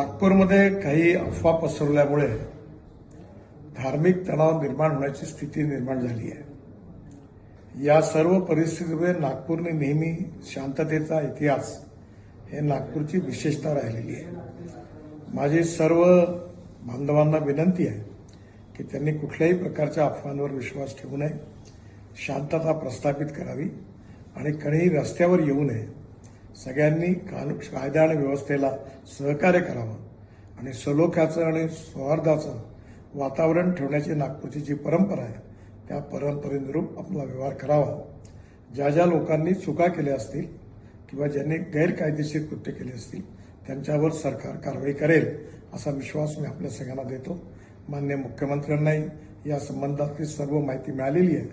नागपूरमध्ये काही अफवा पसरवल्यामुळे धार्मिक तणाव निर्माण होण्याची स्थिती निर्माण झाली आहे. या सर्व परिस्थितीमुळे नागपूरने नेहमी शांततेचा इतिहास हे नागपूरची विशेषता राहिलेली आहे. माझी सर्व बांधवांना विनंती आहे की त्यांनी कुठल्याही प्रकारच्या अफवांवर विश्वास ठेवू नये शांतता प्रस्थापित करावी आणि कणीही रस्त्यावर येऊ नये सगळ्यांनी कानून कायदा आणि व्यवस्थेला सहकार्य करावं. आणि सलोख्याचं आणि सौहार्दाचं वातावरण ठेवण्याची नागपूरची जी परंपरा आहे त्या परंपरेनुरूप आपला व्यवहार करावा. ज्या ज्या लोकांनी चुका केल्या असतील किंवा ज्यांनी गैरकायदेशीर कृत्य केले असतील त्यांच्यावर सरकार कारवाई करेल असा विश्वास मी आपल्या सगळ्यांना देतो. मान्य मुख्यमंत्र्यांनाही या संबंधातली सर्व माहिती मिळालेली आहे.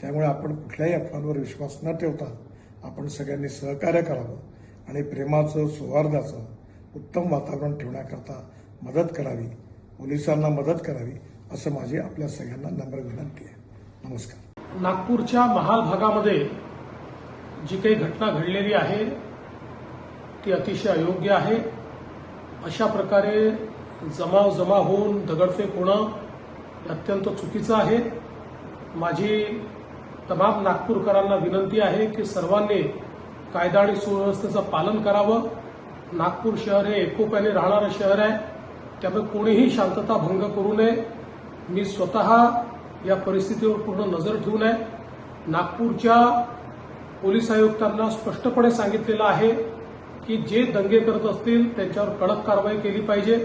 त्यामुळे आपण कुठल्याही अफवांवर विश्वास न ठेवता आपण सगळ्यांनी सहकार्य करावं आणि प्रेमाचं सौहार्दाचं उत्तम वातावरण ठेवण्याकरता मदत करावी पोलिसांना मदत करावी असं माझी आपल्या सगळ्यांना नम्र विनंती आहे. नमस्कार. नागपूरच्या महाल भागामध्ये जी काही घटना घडलेली आहे ती अतिशय अयोग्य आहे. अशा प्रकारे जमाव जमा होऊन दगडफेक होणं अत्यंत चुकीचं आहे. माझी तमाम नागपूरकरांना विनंती आहे की सर्वांनी कायदा आणि सुव्यवस्थेचं पालन करावं. नागपूर शहर हे एकोप्याने राहणारं शहर आहे. त्यामुळे कोणीही शांतता भंग करू नये. मी स्वतः या परिस्थितीवर पूर्ण नजर ठेवून आहे. नागपूरच्या पोलीस आयुक्तांना स्पष्टपणे सांगितलेलं आहे की जे दंगे करत असतील त्यांच्यावर कडक कारवाई केली पाहिजे.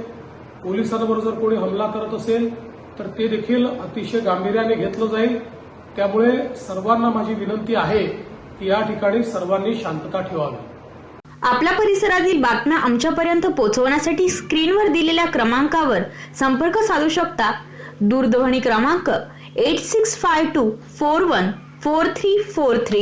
पोलिसांवर जर कोणी हमला करत असेल तर ते देखील अतिशय गांभीर्याने घेतलं जाईल. त्यामुळे सर्वांना माझी विनंती आहे की या ठिकाणी सर्वांनी शांतता ठेवावी. आपल्या परिसरातील बातम्या आमच्यापर्यंत पोहोचवण्यासाठी स्क्रीनवर दिलेल्या क्रमांकावर संपर्क साधू शकता. दूरध्वनी क्रमांक eight six five two four one four three four three